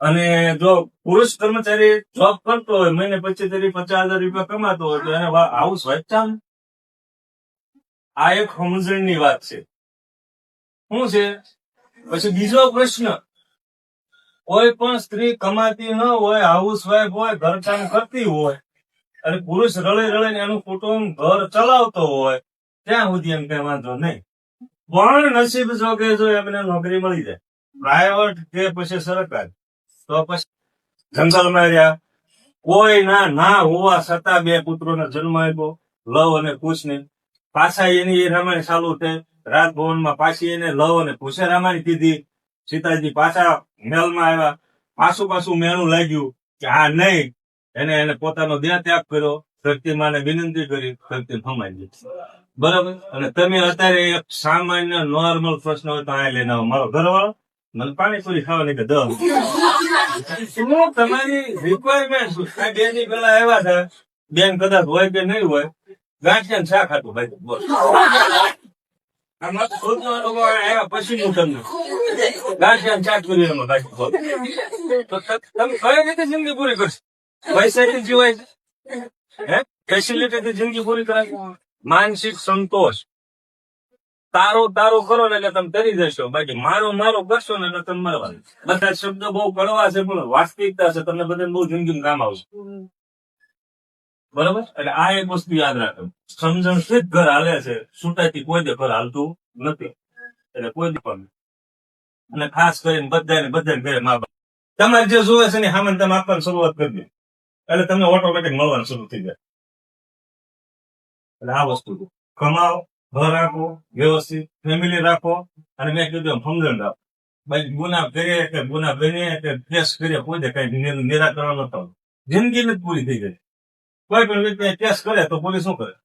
અને જો પુરુષ કર્મચારી જોબ કરતો હોય, મહિને પચીસથી પચાસ હજાર રૂપિયા કમાતો હોય, તો એને આવું વાઇફ આ એક સમજણની વાત છે. શું છે? પછી બીજો પ્રશ્ન. કોઈ પણ સ્ત્રી કમાતી ન હોય હાઉસ વાઇફ હોય, ઘરકામ કરતી હોય, અને પુરુષ રળી રળીને એનું કુટુંબ ઘર ચલાવતો હોય, ત્યાં સુધી એમ કઈ વાંધો નહીં. પણ નસીબ જો કે જો એમને નોકરી મળી જાય. પ્રાઇવેટ કે પછી સરકાર? તો પછી જંગલમાં રહ્યા. કોઈ ના હોવા છતાં બે પુત્રોને જન્મ આપ્યો, લવ અને કુશને. પાછા એની એ રામાયણ ચાલુ થઈ રાજભવનમાં પાછી એને લવ અને કુશે રામાયણ કીધી. સીતાજી પાછા મહેલમાં આવ્યા. પાછું પાછું મેણું લાગ્યું કે આ નહીં. એને એને પોતાનો દેહ ત્યાગ કર્યો. ધરતીમાને વિનંતી કરી. ધરતી થમાઈ દીધી બરાબર? અને તમે અત્યારે એક સામાન્ય નોર્મલ પ્રશ્ન હોય તો આ લઈને આવો. મારો ઘરવાળો? મને પાણીપુરી ખાવાની કે દસ શું તમારી રિક્વાયરમેન્ટ શું? આ બે ની પેલા આવ્યા હતા બેન કદાચ હોય કે નહીં હોય, ગાંઠિયા શાક હતું ભાઈ. બોલ. પછી હું તમને ગાંઠિયા શાક કરી તમે કઈ જિંદગી પૂરી કરશો? પૈસાથી જીવાય છે? હે? ફેસિલિટીથી જિંદગી પૂરી કરાય? માનસિક સંતોષ. તારો તારો કરો ને એટલે તમે તરી જશો. બાકી મારો મારો કરશો ને એટલે તમે મરવા બધા શબ્દો બહુ કડવા છે, પણ વાસ્તવિકતા છે. તમને બધા બહુ જિંદગી કામ આવશે. બરોબર? એટલે આ એક વસ્તુ યાદ રાખો. સમજણથી ઘર હાલે છે. છૂટાથી કોઈ દે ઘર હાલતું નથી. એટલે કોઈ દે પણ અને ખાસ કરીને બધાને બધાને ઘરે મા બાપ. તમારે જે જોવે છે ને સામાન તમે આપવાની શરૂઆત કરી દે. એટલે તમને ઓટોમેટિક મળવાનું શરૂ થઈ જાય. એટલે આ વસ્તુ કમાઓ. ઘર રાખો, વ્યવસ્થિત ફેમિલી રાખો અને મેં કીધું સમજણ રાખો. બાકી ગુના કરીએ કે ગુના ગણીએ કે કેસ કરીએ, કોઈ કઈ નિર- નિરાકરણ ન થયું. જિંદગી જ પૂરી થઈ ગઈ કોઈ પણ વ્યક્તિ કેસ કરે તો પોલીસ શું કરે?